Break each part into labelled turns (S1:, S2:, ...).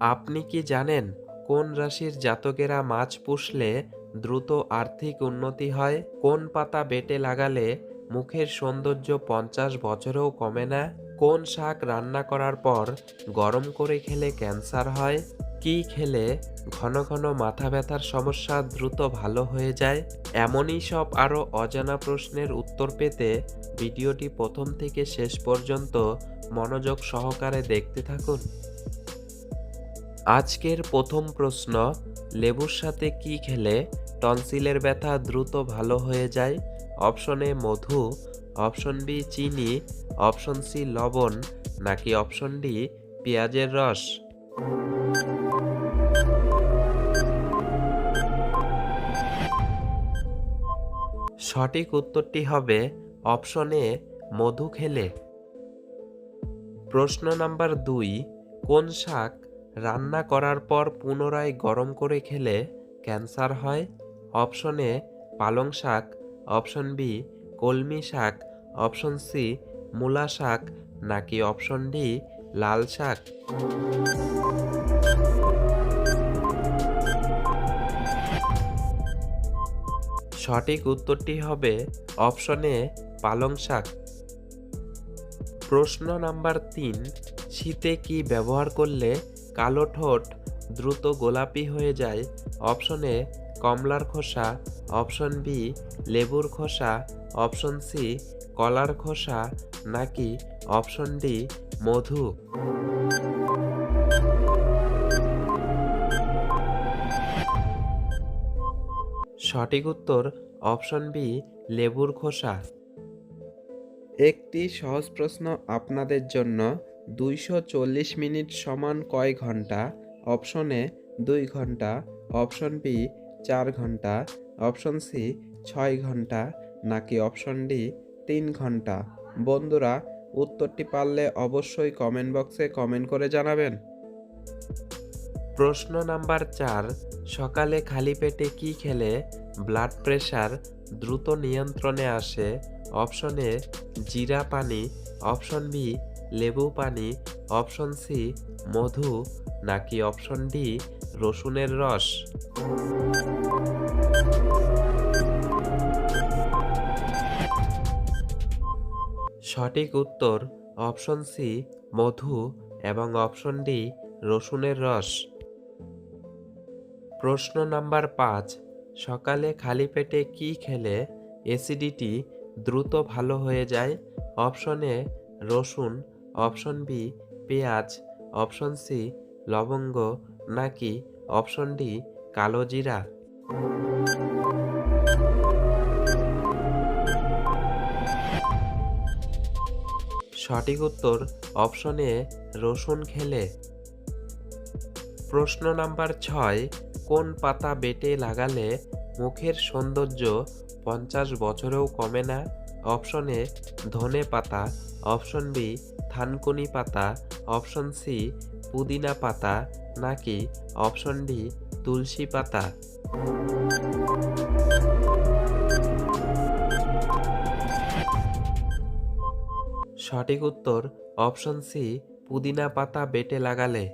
S1: আপনি কি জানেন কোন রাশির জাতকেরা মাছ পুষলে দ্রুত আর্থিক উন্নতি হয়? কোন পাতা বেটে লাগালে মুখের সৌন্দর্য পঞ্চাশ বছরেও কমে না? কোন শাক রান্না করার পর গরম করে খেলে ক্যান্সার হয়? কি খেলে ঘন ঘন মাথা ব্যথার সমস্যা দ্রুত ভালো হয়ে যায়? এমনই সব আরও অজানা প্রশ্নের উত্তর পেতে ভিডিওটি প্রথম থেকে শেষ পর্যন্ত মনোযোগ সহকারে দেখতে থাকুন। আজকের প্রথম প্রশ্ন, লেবুর সাথে কি খেলে টনসিলের ব্যথা দ্রুত ভালো হয়ে যায়? অপশন এ মধু, অপশন বি চিনি, অপশন সি লবণ, নাকি অপশন ডি পেঁয়াজের রস? সঠিক উত্তরটি হবে অপশন এ মধু খেলে। প্রশ্ন নাম্বার দুই, কোন শাক রান্না করার পর পুনরায় গরম করে খেলে ক্যান্সার হয়। অপশন এ, পালং শাক। অপশন বি, কলমি শাক। অপশন সি, মূলা শাক। নাকি অপশন ডি, লাল শাক? সঠিক উত্তরটি হবে অপশনে পালং শাক। প্রশ্ন নাম্বার তিন, শীতে কি ব্যবহার করলে কালো ঠোঁট দ্রুত গোলাপি হয়ে যায়। অপশনে কমলার খোসা। অপশন বি, লেবুর খোসা। অপশন সি, কলার খোসা নাকি অপশন ডি, মধু। সঠিক উত্তর, অপশন বি, লেবুর খোসা। একটি সহজ প্রশ্ন আপনাদের জন্য। দুইশো চল্লিশ মিনিট সমান কয় ঘণ্টা? অপশন এ, দুই ঘণ্টা। অপশন বি, চার ঘণ্টা। অপশন সি, ছয় ঘণ্টা। নাকি অপশন ডি, তিন ঘণ্টা? বন্ধুরা, উত্তরটি পারলে অবশ্যই কমেন্ট বক্সে কমেন্ট করে জানাবেন। প্রশ্ন নাম্বার চার, সকালে খালি পেটে কি খেলে? ব্লাড প্রেশার দ্রুত নিয়ন্ত্রণে আসে। অপশন এ, জিরা পানি। অপশন বি লেবু পানি অপশন সি মধু, নাকি অপশন ডি রসুনের রস? সঠিক উত্তর অপশন সি মধু এবং অপশন ডি রসুনের রস। প্রশ্ন নাম্বার পাঁচ, সকালে খালি পেটে কি খেলে অ্যাসিডিটি দ্রুত ভালো হয়ে যায়? অপশন রসুন অপশন বি পেঁয়াজ, অপশন সি লবঙ্গ, নাকি অপশন ডি কালো জিরা? সঠিক উত্তর অপশন এ রসুন খেলে। প্রশ্ন নাম্বার ছয়, কোন পাতা বেটে লাগালে মুখের সৌন্দর্য পঞ্চাশ বছরেও কমে না? অপশন এ ধনে পাতা, অপশন বি থানকুনি পাতা, অপশন সি পুদিনা পাতা, নাকি অপশন ডি তুলসী পাতা? সঠিক উত্তর, অপশন সি পুদিনা পাতা বেটে লাগালে।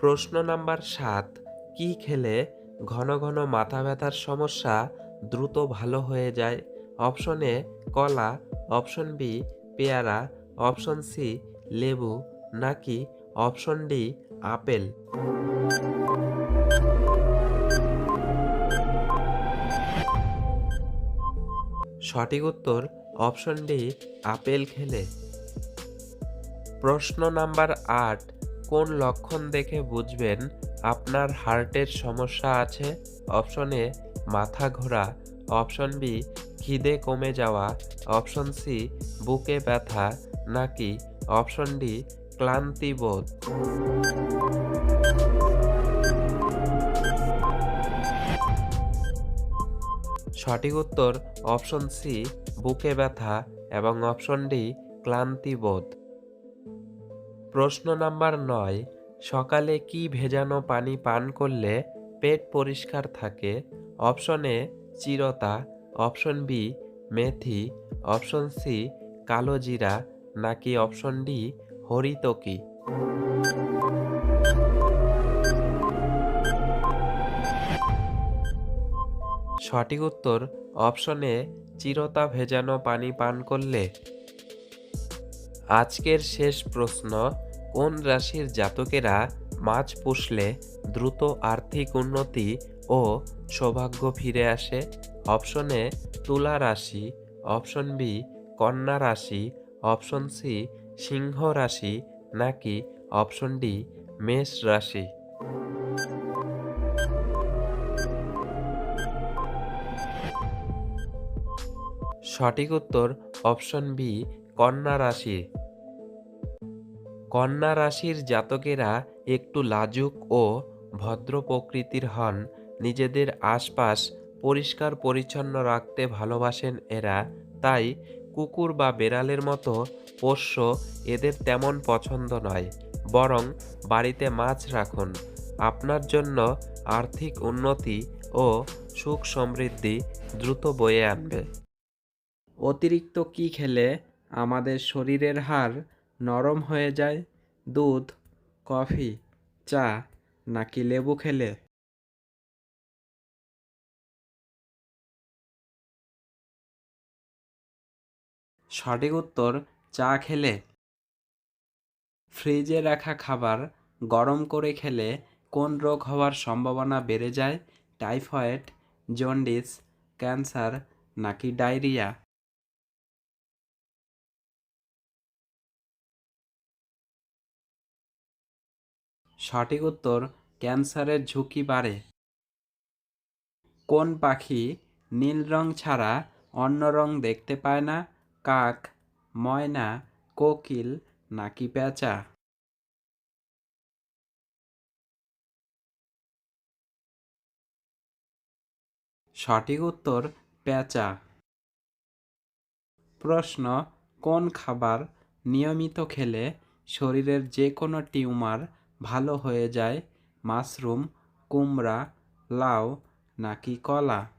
S1: প্রশ্ন নাম্বার সাত, কি খেলে ঘন ঘন মাথা ব্যথার সমস্যা দ্রুত ভালো হয়ে যায়? অপশন এ কলা, অপশন বি পেয়ারা অপশন সি, লেবু, নাকি অপশন ডি, আপেল? সঠিক উত্তর, অপশন ডি, আপেল খেলে। প্রশ্ন নাম্বার আট, কোন লক্ষণ দেখে বুঝবেন আপনার হার্টের সমস্যা আছে? অপশন এ, মাথা ঘোরা। অপশন বি, খিদে কমে যাওয়া। অপশন সি, বুকে ব্যথা। নাকি অপশন ডি, ক্লান্তি বোধ? সঠিক উত্তর অপশন সি, বুকে ব্যথা এবং অপশন ডি, ক্লান্তি বোধ। প্রশ্ন নাম্বার নয়, সকালে কি ভেজানো পানি পান করলে পেট পরিষ্কার থাকে? অপশন এ, চিরতা। অপশন বি, মেথি। অপশন সি, কালো জিরা। নাকি অপশন ডি হরিতকি? সঠিক উত্তর অপশনে চিরতা ভেজানো পানি পান করলে। আজকের শেষ প্রশ্ন, কোন রাশির জাতকেরা মাছ পুষলে দ্রুত আর্থিক উন্নতি ও সৌভাগ্য ফিরে আসে? অপশন এ তুলা রাশি অপশন বি কন্যা রাশি অপশন সি, সিংহ রাশি নাকি অপশন ডি, মেষ রাশি? সঠিক উত্তর অপশন বি, কন্যা রাশি। কন্যা রাশির জাতকেরা একটু লাজুক ও ভদ্র প্রকৃতির হন। নিজেদের আশপাশ পরিষ্কার পরিচ্ছন্ন রাখতে ভালোবাসেন এরা। তাই কুকুর বা বেড়ালের মতো পোষ্য এদের তেমন পছন্দ নয়, বরং বাড়িতে মাছ রাখুন। আপনার জন্য আর্থিক উন্নতি ও সুখ সমৃদ্ধি দ্রুত বয়ে আনবে।
S2: অতিরিক্ত কি খেলে আমাদের শরীরের হাড় নরম হয়ে যায়? দুধ, কফি, চা, নাকি লেবু খেলে? সঠিক উত্তর, চা খেলে। ফ্রিজে রাখা খাবার গরম করে খেলে কোন রোগ হওয়ার সম্ভাবনা বেড়ে যায়? টাইফয়েড, জন্ডিস, ক্যান্সার নাকি ডায়রিয়া? সঠিক উত্তর, ক্যান্সারের ঝুঁকি বাড়ে। কোন পাখি নীল রং ছাড়া অন্য রং দেখতে পায় না? কাক, ময়না, কোকিল নাকি পেঁচা? সঠিক উত্তর, পেঁচা। প্রশ্ন, কোন খাবার নিয়মিত খেলে শরীরের যে কোনো টিউমার ভালো হয়ে যায়? মাশরুম, কুমড়া, লাউ নাকি কলা?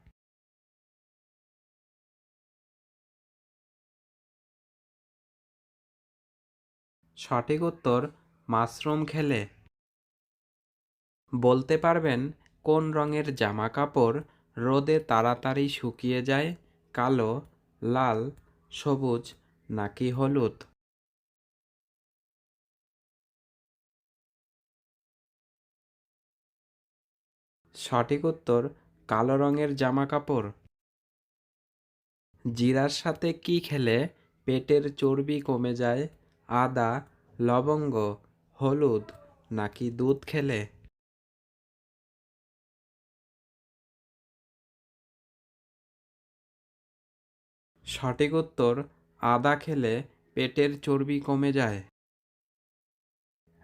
S2: সঠিক উত্তর, মাশরুম খেলে। বলতে পারবেন, কোন রঙের জামা কাপড় রোদে তাড়াতাড়ি শুকিয়ে যায়, কালো, লাল, সবুজ নাকি হলুদ? সঠিক উত্তর, কালো রঙের জামা কাপড় জিরার সাথে কি খেলে পেটের চর্বি কমে যায় আদা, লবঙ্গ, হলুদ নাকি দুধ খেলে? সঠিক উত্তর, আদা খেলে পেটের চর্বি কমে যায়।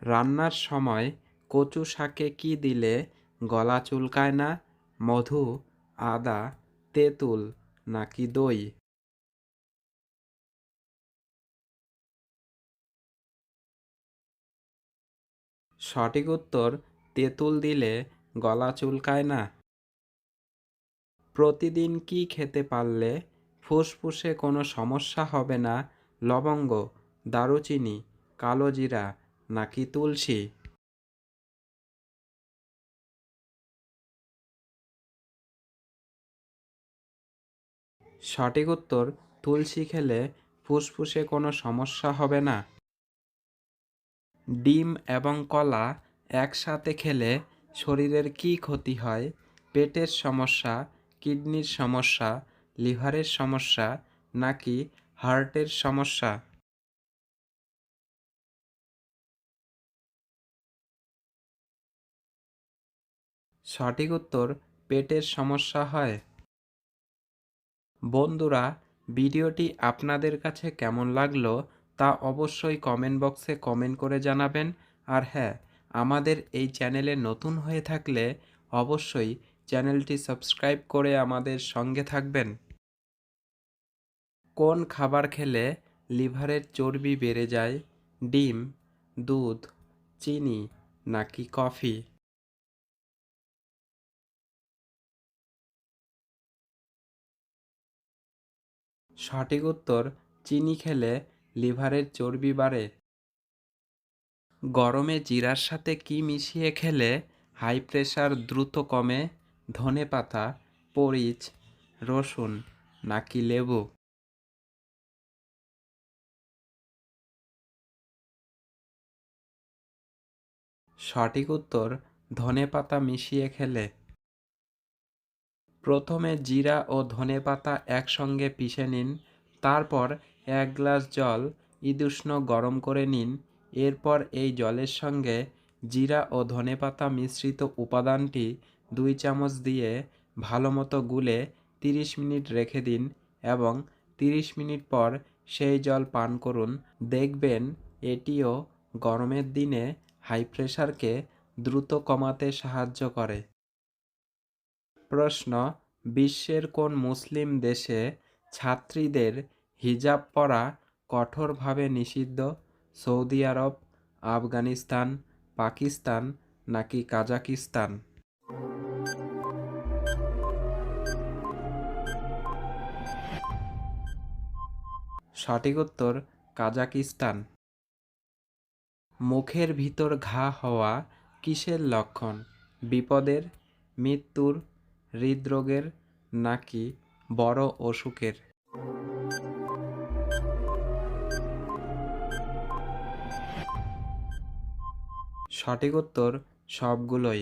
S2: রান্নার সময় কচু শাকে কি দিলে গলা চুলকায় না? মধু, আদা, তেঁতুল নাকি দই? সঠিক উত্তর, তেঁতুল দিলে গলা চুলকায় না। প্রতিদিন কি খেতে পারলে ফুসফুসে কোনো সমস্যা হবে না? লবঙ্গ, দারুচিনি, কালো জিরা নাকি তুলসী? সঠিক উত্তর, তুলসী খেলে ফুসফুসে কোনো সমস্যা হবে না। ডিম এবং কলা একসাথে খেলে শরীরের কি ক্ষতি হয়? পেটের সমস্যা, কিডনির সমস্যা, লিভারের সমস্যা নাকি হার্টের সমস্যা? সঠিক উত্তর, পেটের সমস্যা হয়। বন্ধুরা, ভিডিওটি আপনাদের কাছে কেমন লাগল তা অবশ্যই কমেন্ট বক্সে কমেন্ট করে জানাবেন। আর হ্যাঁ আমাদের এই চ্যানেলে নতুন হয়ে থাকলে অবশ্যই চ্যানেলটি সাবস্ক্রাইব করে আমাদের সঙ্গে থাকবেন। কোন খাবার খেলে লিভারের চর্বি বেড়ে যায়? ডিম, দুধ, চিনি নাকি কফি? সঠিক উত্তর, চিনি খেলে লিভারের চর্বি বাড়ে। গরমে জিরার সাথে কি মিশিয়ে খেলে হাই প্রেশার দ্রুত কমে? ধনে পাতা, পরিচ, রসুন নাকি লেবু? সঠিক উত্তর ধনেপাতা মিশিয়ে খেলে। প্রথমে জিরা ও ধনেপাতা একসঙ্গে পিষে নিন, তারপর এক গ্লাস জল ইদুষ্ণ গরম করে নিন। এরপর এই জলের সঙ্গে জিরা ও ধনেপাতা মিশ্রিত উপাদানটি দুই চামচ দিয়ে ভালো মতো গুলে তিরিশ মিনিট রেখে দিন এবং তিরিশ মিনিট পর সেই জল পান করুন। দেখবেন এটিও গরমের দিনে হাই প্রেশারকে দ্রুত কমাতে সাহায্য করে। প্রশ্ন, বিশ্বের কোন মুসলিম দেশে ছাত্রীদের হিজাব পরা কঠোরভাবে নিষিদ্ধ সৌদি আরব, আফগানিস্তান, পাকিস্তান নাকি কাজাকিস্তান? সঠিক উত্তর, কাজাকিস্তান। মুখের ভিতর ঘা হওয়া কিসের লক্ষণ? বিপদের, মৃত্যুর, হৃদরোগের নাকি বড় অসুখের? সঠিক উত্তর সবগুলোই